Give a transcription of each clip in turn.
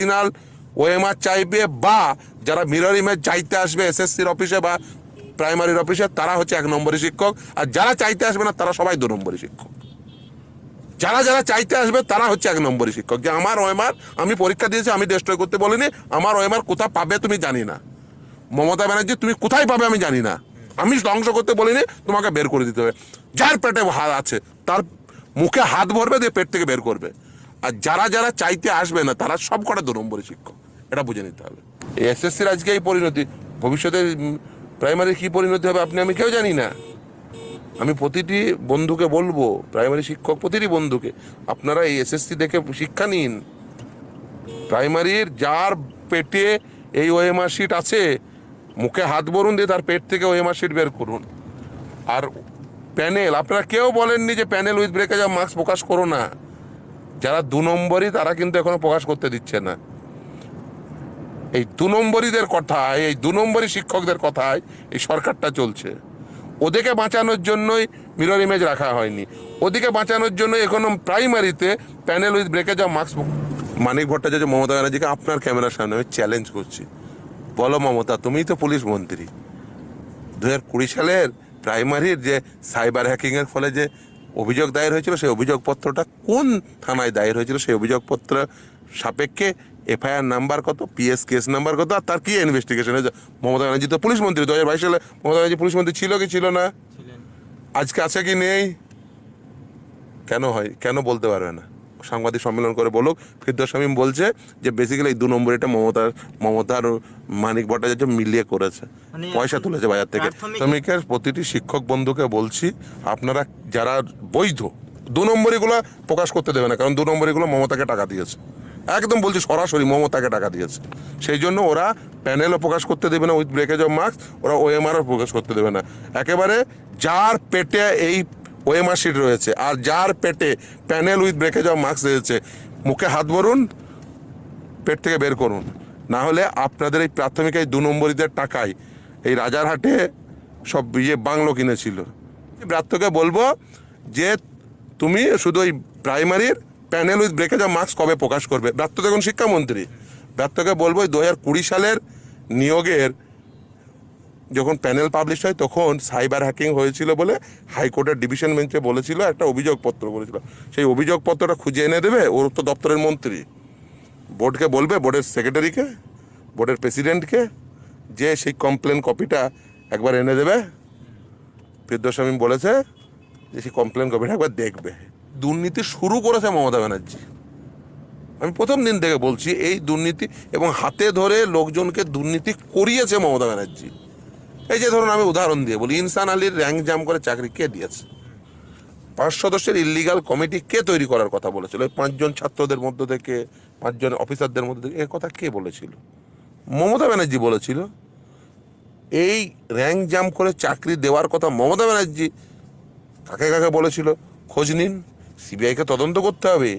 Original OMR চাইবে বা যারা মিরর ইমেজ চাইতে আসবে, এসএসসির অফিসে বা প্রাইমারির অফিসে, তারা হচ্ছে এক নম্বরই শিক্ষক। আর যারা চাইতে আসবে না, তারা সবাই দু নম্বরই শিক্ষক। যারা যারা চাইতে আসবে, তারা হচ্ছে এক নম্বরই শিক্ষক। যে আমার ওএমআর, আমি পরীক্ষা দিয়েছি, আমি ডিস্ট্রয় করতে বলিনি, আমার ওএমআর কোথায় পাবে তুমি জানি না। মমতা ব্যানার্জি, তুমি কোথায় পাবে আমি জানি না। আমি ধ্বংস করতে বলিনি, তোমাকে বের করে দিতে হবে। যার পেটে হাত আছে, তার মুখে হাত ভরবে, দিয়ে পেট থেকে বের করবে। আর যারা যারা চাইতে আসবে না, তারা সব কটা দু নম্বরই শিক্ষক। এটা বুঝে নিতে হবে। এসএসসির আজকে এই পরিণতি, ভবিষ্যতে প্রাইমারি কি পরিণতি হবে আপনি আমি কেউ জানি না। আমি প্রতিটি বন্ধুকে বলব প্রাইমারি শিক্ষক প্রতিটি বন্ধুকে, আপনারা এই এসএসসি দেখে শিক্ষা নিন। প্রাইমারির যার পেটে এই ওএমআর শিট আছে, মুখে হাত ভরুন দিয়ে তার পেট থেকে ওএমআর শিট বের করুন। আর প্যানেল আপনারা কেউ বলেননি যে panel with breakage of marks প্রকাশ করো না। যারা দু নম্বরই তারা কিন্তু এখনও প্রকাশ করতে দিচ্ছে না। এই দু নম্বরীদের কথায়, এই দু নম্বরী শিক্ষকদের কথায় এই সরকারটা চলছে। ওদেরকে বাঁচানোর জন্যই মিরর ইমেজ রাখা হয়নি। ওদিকে বাঁচানোর জন্য এখনও প্রাইমারিতে panel with breakage of marks Manik Bhattacharya, Mamata ব্যানার্জিকে আপনার ক্যামেরার সামনে আমি চ্যালেঞ্জ করছি। বলো মমতা, তুমিই তো পুলিশ মন্ত্রী। দু হাজার কুড়ি সালের প্রাইমারির যে সাইবার হ্যাকিংয়ের ফলে যে অভিযোগ দায়ের হয়েছিল সেই অভিযোগপত্রটা কোন থানায় দায়ের হয়েছিল সেই অভিযোগপত্র সাপেক্ষে এফআইআর নাম্বার কত পিএস কেস নাম্বার কত আর তার কি ইনভেস্টিগেশন হয়েছে? মমতা ব্যানার্জি তো পুলিশ মন্ত্রী দু হাজার বাইশ সালে মমতা ব্যানার্জি পুলিশ মন্ত্রী ছিল কি ছিল না? আজকে আছে কি নেই? কেন হয়? কেন বলতে পারবে না? সাংবাদিক সম্মেলন করে বলুক ফিরদৌস শামীম বলছে যে বেসিক্যালি এই দু নম্বর এটা মমতার মমতার মানিক ভট্টাচার্য মিলিয়ে করেছে। মানে পয়সা তুলেছে বাজার থেকে। শ্রমিকের প্রতিটি শিক্ষক বন্ধুকে বলছি আপনারা যারা বৈধ দু নম্বরীগুলো প্রকাশ করতে দেবে না কারণ দু নম্বরীগুলো মমতাকে টাকা দিয়েছে। একদম বলছি সরাসরি মমতাকে টাকা দিয়েছে। সেই জন্য ওরা প্যানেলও প্রকাশ করতে দেবে না উইথ ব্রেকেজ অফ মার্কস ওরা ওএমআরও প্রকাশ করতে দেবে না। একেবারে যার পেটে এই ওএমআর শিট রয়েছে। আর যার পেটে panel with breakage of marks রয়েছে, মুখে হাত ভরুন, পেট থেকে বের করুন। না হলে আপনাদের এই প্রাথমিক এই দু নম্বরীদের টাকায় এই রাজারহাটে সব ইয়ে বাংলো কিনেছিল। ব্রাত্যকে বলব যে তুমি শুধু ওই প্রাইমারির panel with breakage of marks কবে প্রকাশ করবে? ব্রাত্য এখন শিক্ষামন্ত্রী। ব্রাত্যকে বলব দু হাজার কুড়ি সালের নিয়োগের যখন প্যানেল পাবলিশ হয়, তখন সাইবার হ্যাকিং হয়েছিল বলে হাইকোর্টের ডিভিশন বেঞ্চে বলেছিল, একটা অভিযোগপত্র করেছিল সেই অভিযোগপত্রটা খুঁজে এনে দেবে ওর তো দপ্তরের মন্ত্রী। বোর্ডকে বলবে, বোর্ডের সেক্রেটারিকে বোর্ডের প্রেসিডেন্টকে যে সেই কমপ্লেন কপিটা একবার এনে দেবে। শামীম বলেছে যে সেই কমপ্লেন কপিটা একবার দেখবে। দুর্নীতি শুরু করেছে মমতা ব্যানার্জি। আমি প্রথম দিন থেকে বলছি, এই দুর্নীতি এবং হাতে ধরে লোকজনকে দুর্নীতি করিয়েছে মমতা ব্যানার্জি। এই যে ধরুন আমি উদাহরণ দিয়ে বলি, ইনসান আলীর র্যাঙ্ক জাম করে চাকরি কে দিয়েছে? পাঁচ সদস্যের ইলিগাল কমিটি কে তৈরি করার কথা বলেছিল? ওই পাঁচজন ছাত্রদের মধ্য থেকে, পাঁচজন অফিসারদের মধ্যে থেকে, এ কথা কে বলেছিল? মমতা ব্যানার্জি বলেছিল, এই র্যাঙ্ক জাম করে চাকরি দেওয়ার কথা মমতা ব্যানার্জি কাকে কাকে বলেছিল? খোঁজ নিন সিবিআইকে তদন্ত করতে হবে।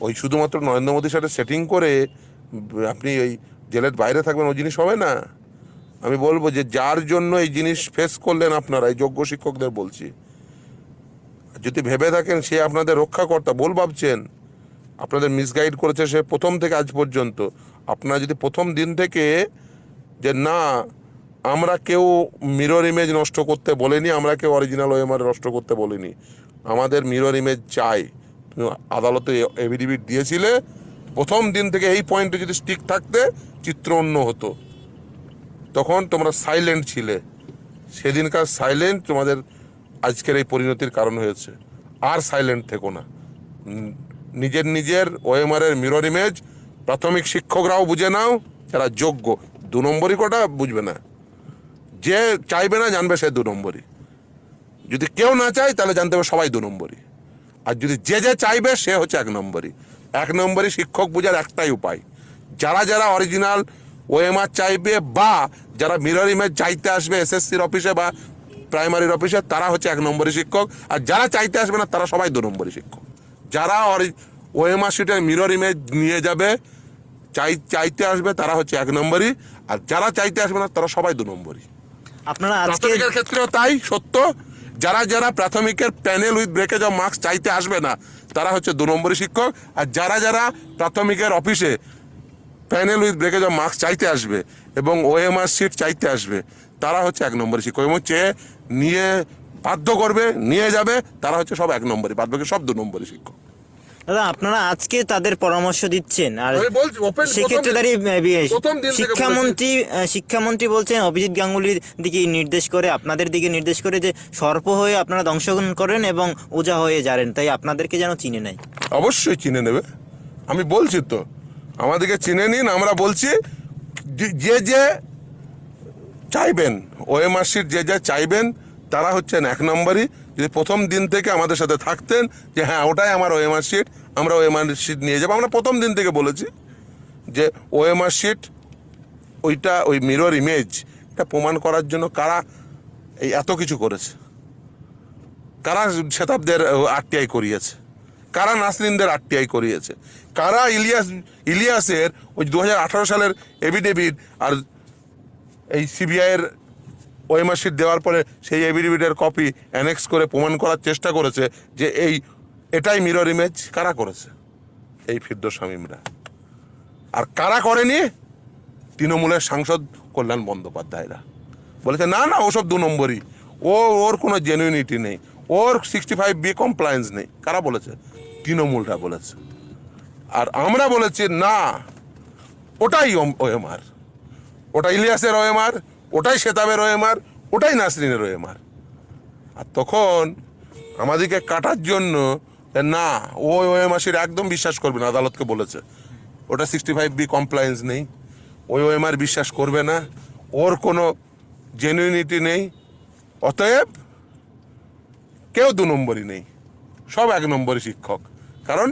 ওই শুধুমাত্র নরেন্দ্র মোদীর সাথে সেটিং করে, আপনি ওই জেলের বাইরে থাকবেন, ওই জিনিস হবে না। আমি বলব যে যার জন্য এই জিনিস ফেস করলেন আপনারা, এই যোগ্য শিক্ষকদের বলছি। যদি ভেবে থাকেন সে আপনাদের রক্ষাকর্তা বল ভাবছেন, আপনাদের মিসগাইড করেছে সে প্রথম থেকে আজ পর্যন্ত, আপনারা যদি প্রথম দিন থেকে যে না, আমরা কেউ মিরর ইমেজ নষ্ট করতে বলিনি, আমরা কেউ অরিজিনাল ওএমআর নষ্ট করতে বলিনি, আমাদের মিরর ইমেজ চাই। তুমি আদালতে এভিডিভিট দিয়েছিলে, প্রথম দিন থেকে এই পয়েন্টে যদি স্টিক থাকতে, চিত্র অন্য হতো। তখন তোমরা সাইলেন্ট ছিলে। সেদিনকার সাইলেন্ট তোমাদের আজকের এই পরিণতির কারণ হয়েছে। আর সাইলেন্ট থেকো না। নিজের নিজের ওএমআর এর মিরর ইমেজ প্রাথমিক শিক্ষকরাও বুঝে নাও, যারা যোগ্য। দু নম্বরই কটা বুঝবে না। যে চাইবে না জানবে সে দু নম্বরই। যদি কেউ না চায়, তাহলে জানতে হবে সবাই দু নম্বরই। আর যদি যে যে চাইবে, সে হচ্ছে এক নম্বরই। এক নম্বরই শিক্ষক বোঝার একটাই উপায়। যারা যারা অরিজিনাল ওএমআর চাইবে বা যারা মিরর ইমেজ চাইতে আসবে এসএসসির অফিসে বা প্রাইমারির অফিসে তারা হচ্ছে এক নম্বরই শিক্ষক। আর যারা চাইতে আসবে না তারা সবাই দু নম্বরই শিক্ষক। যারা ওএমআর শিটের মিরর ইমেজ নিয়ে যাবে চাই চাইতে আসবে তারা হচ্ছে এক নম্বরই। আর যারা চাইতে আসবে না তারা সবাই দু নম্বরই। আপনারা প্রাথমিকের ক্ষেত্রেও তাই সত্য। যারা যারা প্রাথমিকের panel with breakage of marks চাইতে আসবে না তারা হচ্ছে দু নম্বরই শিক্ষক। আর যারা যারা প্রাথমিকের অফিসে panel with breakage of marks চাইতে আসবে এবং ওএমআর সিট চাইতে আসবে। তারা হচ্ছে এক নম্বরই শিক্ষক। এবং চেয়ে নিয়ে বাধ্য করবে নিয়ে যাবে তারা হচ্ছে সব এক নম্বরে বাদ বাকি সব দু নম্বরই শিক্ষক। দাদা আপনারা আজকে তাদের পরামর্শ দিচ্ছেন। আর সেক্ষেত্রে দাঁড়িয়ে শিক্ষামন্ত্রী শিক্ষামন্ত্রী বলছেন অভিজিৎ গাঙ্গুলির দিকে নির্দেশ করে আপনাদের দিকে নির্দেশ করে যে সর্প হয়ে আপনারা দংশগ্রহণ করেন এবং ওজা হয়ে যারেন। তাই আপনাদেরকে যেন চিনে নেয়। অবশ্যই চিনে নেবে। আমি বলছি তো আমাদেরকে চিনে নিন, আমরা বলছি, যে- যে চাইবেন ওএমআর শিট যে যে চাইবেন, তারা হচ্ছেন এক নম্বরই। যদি প্রথম দিন থেকে আমাদের সাথে থাকতেন, যে হ্যাঁ ওটাই আমার ওএমআর শিট আমরা ওএমআর শিট নিয়ে যাব। আমরা প্রথম দিন থেকে বলেছি যে ওএমআর শিট ওইটা, ওই মিরর ইমেজ এটা প্রমাণ করার জন্য কারা এই এত কিছু করেছে। কারা শতাব্দের আরটিআই করিয়েছে? কারা নাসরিনদের আরটিআই করিয়েছে? কারা ইলিয়াস, ইলিয়াসের ওই দু হাজার আঠারো সালের এভিডেভিট আর এই সিবিআইয়ের ওএমআর শিট দেওয়ার পরে সেই এভিডেভিটের কপি অ্যানেক্স করে প্রমাণ করার চেষ্টা করেছে যে এই, এটাই মিরর ইমেজ কারা করেছে? এই ফিরদোস শামীমরা। আর কারা করেনি? তৃণমূলের সাংসদ কল্যাণ বন্দ্যোপাধ্যায়রা। বলেছে, না না, ওসব দু নম্বরই। ও, ওর কোনো জেনুইনিটি নেই। ওর সিক্সটি ফাইভ বি কমপ্লায়েন্স নেই। কারা বলেছে? তৃণমূলরা বলেছে। আর আমরা বলেছি, না, ওটাই ওএমআর। ওটা ইলিয়াসের ওএমআর, ওটাই শেতাবের ওএমআর, ওটাই নাসরিনের ওএমআর। আর তখন আমাদেরকে কাটার জন্য না, ও ওএমআর একদম বিশ্বাস করবে না। আদালতকে বলেছে, ওটা সিক্সটি ফাইভ বি কমপ্লায়েন্স নেই। ওই ওএমআর বিশ্বাস করবে না। ওর কোনো জেনুইনিটি নেই। অতএব কেউ দু নম্বরই নেই। সব এক নম্বরই শিক্ষক। কারণ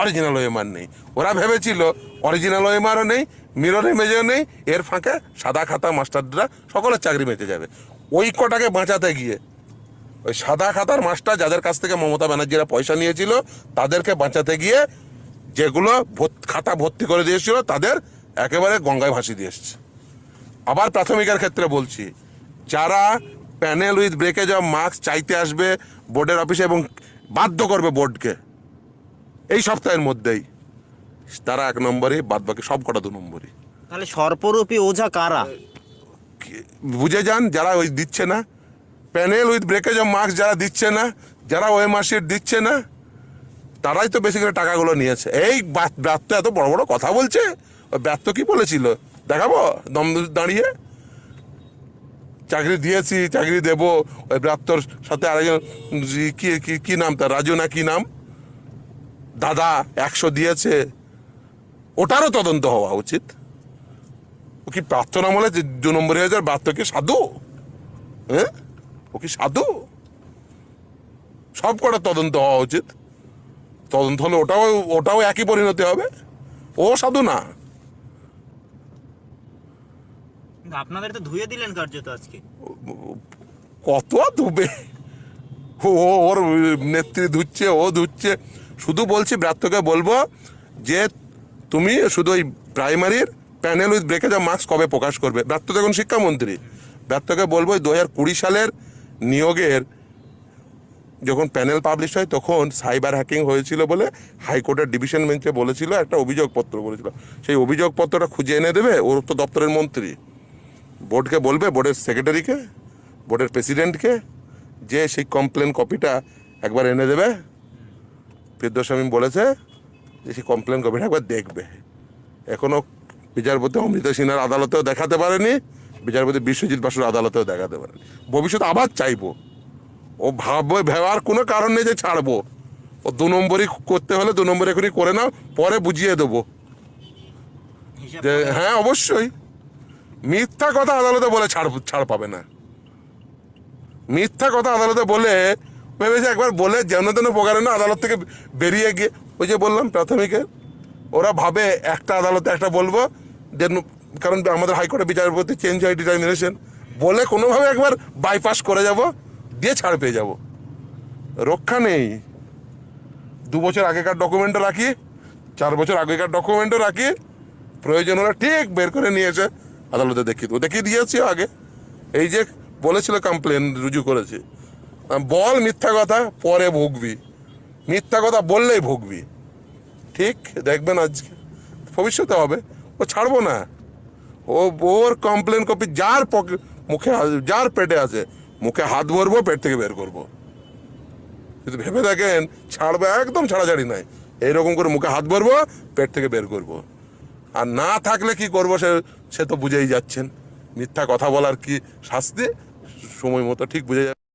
অরিজিনাল ওএমআর নেই। ওরা ভেবেছিল অরিজিনাল ওএমআরও নেই মিরর ইমেজও নেই, এর ফাঁকে সাদা খাতা মাস্টাররা সকলের চাকরি বেঁচে যাবে। ওই কটাকে বাঁচাতে গিয়ে, ওই সাদা খাতার মাস্টার যাদের কাছ থেকে মমতা ব্যানার্জিরা পয়সা নিয়েছিল, তাদেরকে বাঁচাতে গিয়ে যেগুলো খাতা ভর্তি করে দিয়েছিল, তাদের একেবারে গঙ্গায় ভাসিয়ে দিয়ে এসছে। আবার প্রাথমিকের ক্ষেত্রে বলছি, যারা panel with breakage of marks চাইতে আসবে বোর্ডের অফিসে এবং বাধ্য করবে বোর্ডকে এই সপ্তাহের মধ্যেই। তারা এক নম্বরে বাদ বাকি সব কটা দু নম্বরে। তাহলে সর্পরূপী ওঝা কারা? বুঝে যান যারা ওই দিচ্ছে না। Panel with breakage of marks যারা দিচ্ছে না যারা ওএমআর শিট দিচ্ছে না তারাই তো বেশি করে টাকাগুলো নিয়েছে। এই ব্যাপ্ত এত বড় বড় কথা বলছে? ওই ব্যর্থ কি বলেছিল? দেখাবো? দম দাঁড়িয়ে। চাকরি দিয়েছি চাকরি দেব। ওই ব্রাত্যর সাথে আরেকজন কি- কি নাম তার? রাজু না কি নাম? দাদা একশো দিয়েছে ওটারও তদন্ত হওয়া উচিত। ও কি প্রার্থনা বলে যে দু নম্বরে হয়ে যাওয়ার বার্তা কি সাধু? হ্যাঁ ও কি সাধু? সব কটা তদন্ত হওয়া উচিত। তদন্ত হলে ওটাও ওটাও একই পরিণতি হবে। ও সাধু না। আপনাদের তো ধুয়ে দিলেন কার্যত আজকে। কত ধুবে? ও- ওর নেত্রী ধুচ্ছে ও ধুচ্ছে। শুধু বলছি ব্রাত্যকে বলব যে তুমি শুধু ওই প্রাইমারির panel with breakage of marks কবে প্রকাশ করবে। ব্রাত্য এখন শিক্ষামন্ত্রী। ব্রাত্যকে বলব দু হাজার কুড়ি সালের নিয়োগের যখন প্যানেল পাবলিশ হয় তখন সাইবার হ্যাকিং হয়েছিল বলে হাইকোর্টের ডিভিশন বেঞ্চে বলেছিল, একটা অভিযোগপত্র করেছিল সেই অভিযোগপত্রটা খুঁজে এনে দেবে ওর তো দপ্তরের মন্ত্রী। বোর্ডকে বলবে, বোর্ডের সেক্রেটারিকে, বোর্ডের প্রেসিডেন্টকে যে সেই কমপ্লেন কপিটা একবার এনে দেবে। ফিরদোস্বামী বলেছে যে সেই কমপ্লেন কপিটা একবার দেখবে। এখনও বিচারপতি অমৃতা সিনহার আদালতেও দেখাতে পারেনি বিচারপতি বিশ্বজিৎ বাসুর আদালতেও দেখাতে পারেনি। ভবিষ্যতে আবার চাইব। ও ভাববে ভাবার কোনো কারণ নেই যে ছাড়বো। ও দু নম্বরই করতে হলে দু নম্বর এখনই করে নাও পরে বুঝিয়ে দেবো। যে হ্যাঁ অবশ্যই। মিথ্যা কথা আদালতে বলে ছাড় ছাড় পাবে না। মিথ্যা কথা আদালতে বলে ভেবেছে একবার বলে যেন তেন প্রকারে না আদালত থেকে বেরিয়ে গিয়ে, ওই যে বললাম প্রাথমিকে, ওরা ভাবে একটা আদালতে একটা বলব যে কারণ আমাদের হাইকোর্টে বিচারপতি চেঞ্জ হয় ডিটারমিনেশন, বলে কোনোভাবে একবার বাইপাস করে যাব, দিয়ে ছাড় পেয়ে যাব। রক্ষা নেই। দু বছর আগেকার ডকুমেন্টও রাখি, চার বছর আগেকার ডকুমেন্টও রাখি, প্রয়োজন হলে ঠিক বের করে নিয়ে এসে আদালতে দেখিয়ে দেবো। দেখিয়ে দিয়েছি আগে। এই যে বলেছিল কমপ্লেন রুজু করেছে। বল মিথ্যা কথা, পরে ভুগবি। মিথ্যা কথা বললেই ভুগবি। ঠিক, দেখবেন আজকে। ভবিষ্যতে হবে। ও ছাড়বো না। ও, ওর কমপ্লেন কপি যার মুখে যার পেটে আছে, মুখে হাত ভরবো, পেট থেকে বের করব। কিন্তু ভেবে দেখেন, ছাড়বো একদম ছাড়াছাড়ি নাই। এইরকম করে মুখে হাত ভরবো, পেট থেকে বের করব। আর না থাকলে কি করব সে সে তো বুঝেই যাচ্ছেন। মিথ্যা কথা বলার কি শাস্তি? সময় মতো ঠিক বুঝে